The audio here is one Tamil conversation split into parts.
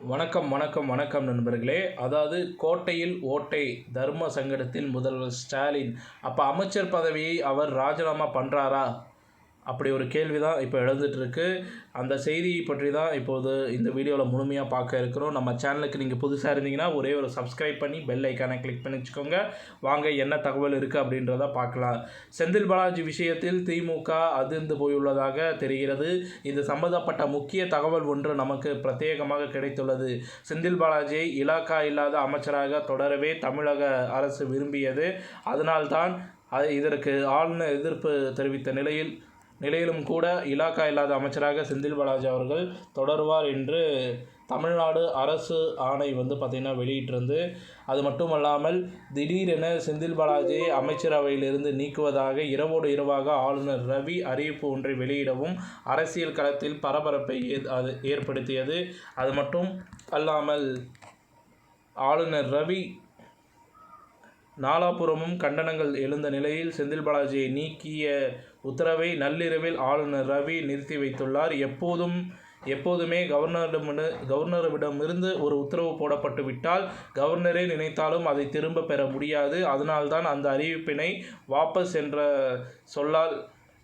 வணக்கம் வணக்கம் வணக்கம் நண்பர்களே. அதாவது கோட்டையில் ஓட்டை தர்ம சங்கடத்தில் முதல்வர் ஸ்டாலின். அப்போ அமைச்சர் பதவியை அவர் ராஜினாமா பண்ணுறாரா அப்படி ஒரு கேள்வி தான் இப்போ எழுந்துட்டுருக்கு. அந்த செய்தியை பற்றி தான் இப்போது இந்த வீடியோவில் முழுமையாக பார்க்க இருக்கிறோம். நம்ம சேனலுக்கு நீங்கள் புதுசாக இருந்தீங்கன்னா ஒரே ஒரு சப்ஸ்கிரைப் பண்ணி பெல் ஐக்கானை கிளிக் பண்ணி வச்சுக்கோங்க. வாங்க என்ன தகவல் இருக்குது அப்படின்றத பார்க்கலாம். செந்தில் பாலாஜி விஷயத்தில் திமுக அதிர்ந்து போயுள்ளதாக தெரிகிறது. இது சம்பந்தப்பட்ட முக்கிய தகவல் ஒன்று நமக்கு பிரத்யேகமாக கிடைத்துள்ளது. செந்தில் பாலாஜியை இலாக்கா இல்லாத அமைச்சராக தொடரவே தமிழக அரசு விரும்பியது. அதனால்தான் இதற்கு ஆளுநர் எதிர்ப்பு தெரிவித்த நிலையில் நிலையிலும் கூட இலாக்கா இல்லாத அமைச்சராக செந்தில் பாலாஜி அவர்கள் தொடருவார் என்று தமிழ்நாடு அரசு ஆணை வந்து பார்த்திங்கன்னா வெளியிட்டிருந்து. அது மட்டுமல்லாமல் திடீரென செந்தில் பாலாஜியை அமைச்சரவையிலிருந்து நீக்குவதாக இரவோடு இரவாக ஆளுநர் ரவி அறிவிப்பு ஒன்றை வெளியிடவும் அரசியல் களத்தில் பரபரப்பை அது ஏற்படுத்தியது. அது மட்டும் அல்லாமல் ஆளுநர் ரவி நாலாபுறமும் கண்டனங்கள் எழுந்த நிலையில் செந்தில் பாலாஜியை நீக்கிய உத்தரவை நள்ளிரவில் ஆளுநர் ரவி நிறுத்தி வைத்துள்ளார். எப்போதும் எப்போதுமே கவர்னரிடமிருந்து கவர்னரிடமிருந்து ஒரு உத்தரவு போடப்பட்டு விட்டால் கவர்னரே நினைத்தாலும் அதை திரும்ப பெற முடியாது. அதனால்தான் அந்த அறிவிப்பினை வாபஸ் என்ற சொல்லால்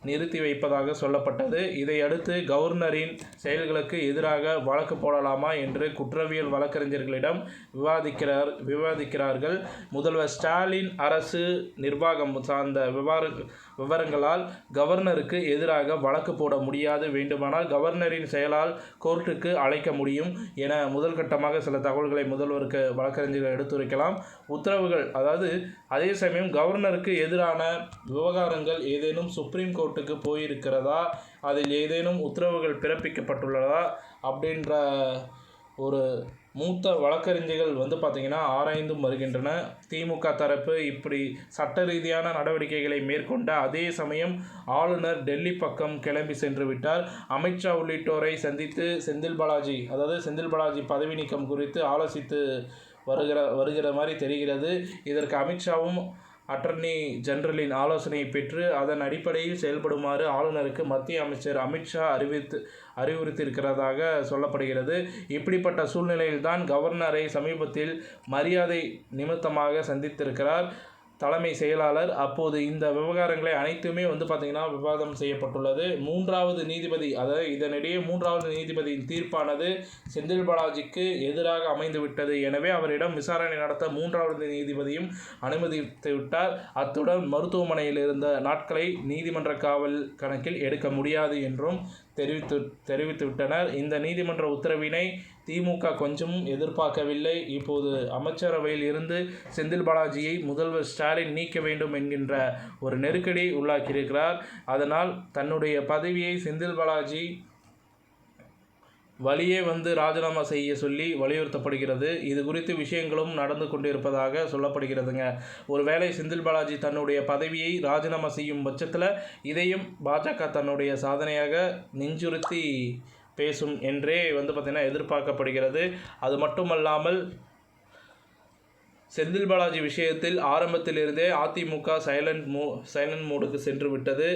நிறுத்தி வைப்பதாக சொல்லப்பட்டது. இதையடுத்து கவர்னரின் செயல்களுக்கு எதிராக வழக்கு போடலாமா என்று குற்றவியல் வழக்கறிஞர்களிடம் விவாதிக்கிறார் விவாதிக்கிறார்கள். முதல்வர் ஸ்டாலின் அரசு நிர்வாகம் சார்ந்த விவர விவரங்களால் கவர்னருக்கு எதிராக வழக்கு போட முடியாது வேண்டுமானால் கவர்னரின் செயலால் கோர்ட்டுக்கு அழைக்க முடியும் என முதல் கட்டமாக சில தகவல்களை முதல்வருக்கு வழக்கறிஞர்கள் எடுத்துரைக்கலாம். உத்தரவுகள் அதாவது அதே சமயம் கவர்னருக்கு எதிரான விவகாரங்கள் ஏதேனும் சுப்ரீம் கோர்ட்டுக்கு போயிருக்கிறதா? அதில் ஏதேனும் உத்தரவுகள் பிறப்பிக்கப்பட்டுள்ளதா? அப்படின்ற ஒரு மூத்த வழக்கறிஞர்கள் வந்து பார்த்திங்கன்னா ஆராய்ந்தும் வருகின்றன. திமுக தரப்பு இப்படி சட்ட ரீதியான நடவடிக்கைகளை மேற்கொண்ட அதே சமயம் ஆளுநர் டெல்லி பக்கம் கிளம்பி சென்று விட்டார். அமித்ஷா உள்ளிட்டோரை சந்தித்து செந்தில் பாலாஜி அதாவது செந்தில் பாலாஜி பதவி நீக்கம் குறித்து ஆலோசித்து வருகிற வருகிற மாதிரி தெரிகிறது. இதற்கு அமித்ஷாவும் அட்டர்னி ஜெனரலின் ஆலோசனையை பெற்று அதன் அடிப்படையில் செயல்படுமாறு ஆளுநருக்கு மத்திய அமைச்சர் அமித்ஷா அறிவித்து அறிவுறுத்தியிருக்கிறதாக சொல்லப்படுகிறது. இப்படிப்பட்ட சூழ்நிலையில்தான் கவர்னரை சமீபத்தில் மரியாதை நிமித்தமாக சந்தித்திருக்கிறார். தலைமை செயலாளர். அப்போது இந்த விவகாரங்களை அனைத்துமே வந்து பார்த்திங்கன்னா விவாதம் செய்யப்பட்டுள்ளது. மூன்றாவது நீதிபதி அதாவது இதனிடையே மூன்றாவது நீதிபதியின் தீர்ப்பானது செந்தில் பாலாஜிக்கு எதிராக அமைந்துவிட்டது. எனவே அவரிடம் விசாரணை நடத்த மூன்றாவது நீதிபதியும் அனுமதித்து விட்டார். அத்துடன் மருத்துவமனையில் இருந்த நாட்களை நீதிமன்ற காவல் கணக்கில் எடுக்க முடியாது என்றும் தெரிவித்து தெரிவித்துவிட்டனர் இந்த நீதிமன்ற உத்தரவினை திமுக கொஞ்சமும் எதிர்பார்க்கவில்லை. இப்போது அமைச்சரவையில் இருந்து செந்தில் பாலாஜியை முதல்வர் ஸ்டாலின் நீக்க வேண்டும் என்கின்ற ஒரு நெருக்கடியை உள்ளாக்கியிருக்கிறார். அதனால் தன்னுடைய பதவியை செந்தில் பாலாஜி வழியே வந்து ராஜினாமா செய்ய சொல்லி வலியுறுத்தப்படுகிறது. இது குறித்து விஷயங்களும் நடந்து கொண்டிருப்பதாக சொல்லப்படுகிறதுங்க. ஒருவேளை செந்தில் பாலாஜி தன்னுடைய பதவியை ராஜினாமா செய்யும் பட்சத்தில் இதையும் பாஜக தன்னுடைய சாதனையாக நெஞ்சுறுத்தி பேசும் என்றே வந்து பார்த்திங்கன்னா எதிர்பார்க்கப்படுகிறது. அது மட்டுமல்லாமல் செந்தில் பாலாஜி விஷயத்தில் ஆரம்பத்திலிருந்தே அதிமுக சைலண்ட் மூ சைலண்ட் மோடுக்கு சென்று விட்டது.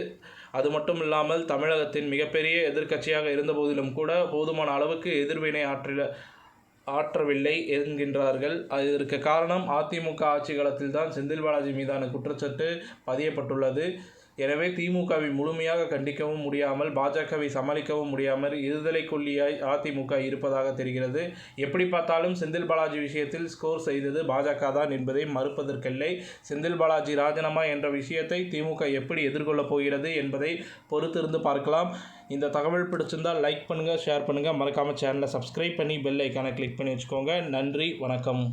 அது மட்டும் இல்லாமல் தமிழகத்தின் மிகப்பெரிய எதிர்க்கட்சியாக இருந்தபோதிலும் கூட போதுமான அளவுக்கு எதிர்வினை ஆற்றில ஆற்றவில்லை என்கின்றார்கள். இதற்கு காரணம் அதிமுக ஆட்சி காலத்தில் தான் செந்தில் பாலாஜி மீதான குற்றச்சாட்டு பதியப்பட்டுள்ளது. எனவே திமுகவை முழுமையாக கண்டிக்கவும் முடியாமல் பாஜகவை சமாளிக்கவும் முடியாமல் இருதலை கொல்லியாய் அதிமுக இருப்பதாக தெரிகிறது. எப்படி பார்த்தாலும் செந்தில் பாலாஜி விஷயத்தில் ஸ்கோர் செய்தது பாஜக தான் என்பதை மறுப்பதற்கில்லை. செந்தில் பாலாஜி ராஜினாமா என்ற விஷயத்தை திமுக எப்படி எதிர்கொள்ளப் போகிறது என்பதை பொறுத்திருந்து பார்க்கலாம். இந்த தகவல் பிடிச்சிருந்தால் லைக் பண்ணுங்கள் ஷேர் பண்ணுங்கள் மறக்காமல் சேனலை சப்ஸ்கிரைப் பண்ணி பெல் ஐக்கானை கிளிக் பண்ணி வச்சுக்கோங்க. நன்றி வணக்கம்.